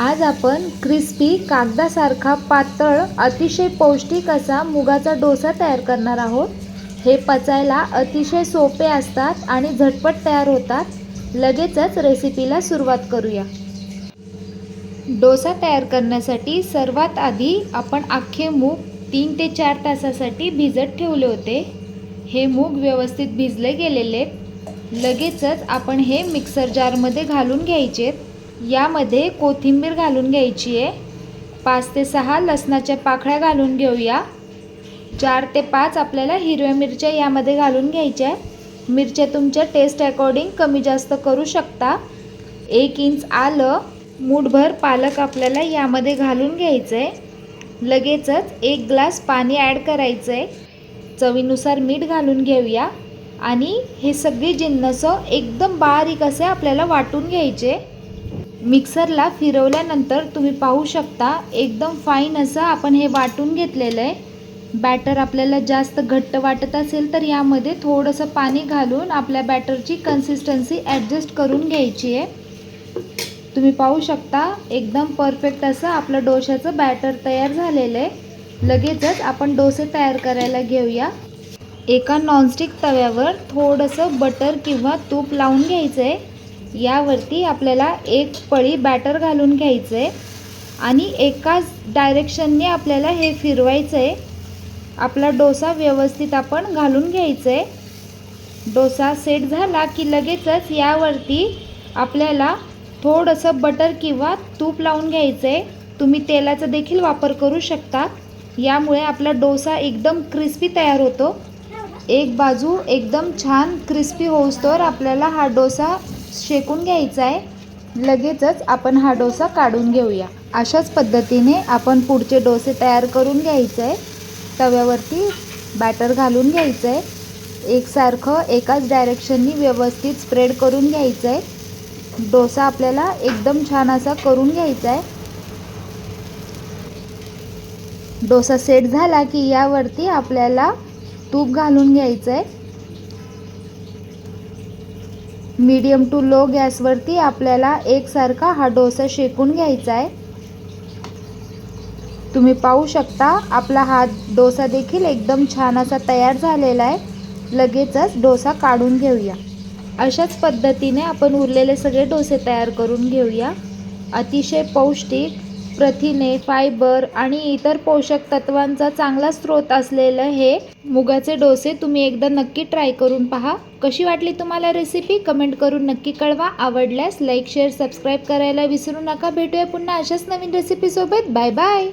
आज आपण क्रिस्पी कागदासारखा पातळ अतिशय पौष्टिक असा मुगाचा डोसा तयार करणार आहोत. हे पचायला अतिशय सोपे असतात आणि झटपट तयार होतात. लगेचच रेसिपीला सुरुवात करूया. डोसा तयार करण्यासाठी सर्वात आधी आपण अख्खे मूग तीन ते चार तासासाठी भिजत ठेवले होते. हे मूग व्यवस्थित भिजले गेलेले आहेत. लगेचच आपण हे मिक्सर जारमध्ये घालून घ्यायचे यामध्ये कोथिंबीर घालून घ्यायची आहे. पाच ते सहा लसणाच्या पाकळ्या घालून घेऊया. चार ते पाच आपल्याला हिरव्या मिरच्या यामध्ये घालून घ्यायच्या आहे मिरच्या तुमच्या टेस्ट अकॉर्डिंग कमी जास्त करू शकता. एक इंच आलं मूठभर पालक आपल्याला यामध्ये घालून घ्यायचं आहे. लगेचच एक ग्लास पाणी ॲड करायचं आहे. चवीनुसार मीठ घालून घेऊया. आणि हे सगळी जिन्नसं एकदम बारीक असे आपल्याला वाटून घ्यायचे. मिक्सरला फिरवल्यानंतर तुम्ही पाहू शकता एकदम फाईन असं आपण हे वाटून घेतलेलं आहे. बॅटर आपल्याला जास्त घट्ट वाटत असेल तर यामध्ये थोडंसं पाणी घालून आपल्या बॅटरची कन्सिस्टन्सी ॲडजस्ट करून घ्यायची आहे. तुम्ही पाहू शकता एकदम परफेक्ट असं आपलं डोशाचं बॅटर तयार झालेलं आहे. लगेचच आपण डोसे तयार करायला घेऊया. एका नॉनस्टिक तव्यावर थोडंसं बटर किंवा तूप लावून घ्यायचं आहे यावरती आपल्याला एक पळी बॅटर घालून घ्यायचं आहे आणि एकाच डायरेक्शनने आपल्याला हे फिरवायचं. आहे आपला डोसा व्यवस्थित आपण घालून घ्यायचं. आहे डोसा सेट झाला की लगेचच यावरती आपल्याला थोडंसं बटर किंवा तूप लावून घ्यायचं. आहे तुम्ही तेलाचा देखील वापर करू शकता. यामुळे आपला डोसा एकदम क्रिस्पी तयार होतो. एक बाजू एकदम छान क्रिस्पी होऊस्तोवर आपल्याला हा डोसा शेकून घ्यायचा आहे लगेचच आपण हा डोसा काढून घेऊया. अशाच पद्धतीने आपण पुढचे डोसे तयार करून घ्यायचे आहे तव्यावरती बॅटर घालून घ्यायचं आहे एकसारखं एकाच डायरेक्शननी व्यवस्थित स्प्रेड करून घ्यायचं आहे डोसा आपल्याला एकदम छान असा करून घ्यायचा आहे डोसा सेट झाला की यावरती आपल्याला तूप घालून घ्यायचं आहे मीडियम टू लो गॅसवरती आपल्याला एकसारखा हा डोसा शेकून घ्यायचा आहे. तुम्ही पाहू शकता आपला हा डोसा देखील एकदम छान असा तयार झालेला आहे. लगेचच डोसा काढून घेऊया. अशाच पद्धतीने आपण उरलेले सगळे डोसे तयार करून घेऊया. अतिशय पौष्टिक प्रथिने फायबर आणि इतर पोषक तत्वांचा चांगला स्रोत असलेलं हे मुगाचे डोसे तुम्ही एकदा नक्की ट्राय करून पहा. कशी वाटली तुम्हाला रेसिपी कमेंट करून नक्की कळवा. आवडल्यास लाईक शेअर सबस्क्राईब करायला विसरू नका. भेटूया पुन्हा अशाच नवीन रेसिपीसोबत बाय बाय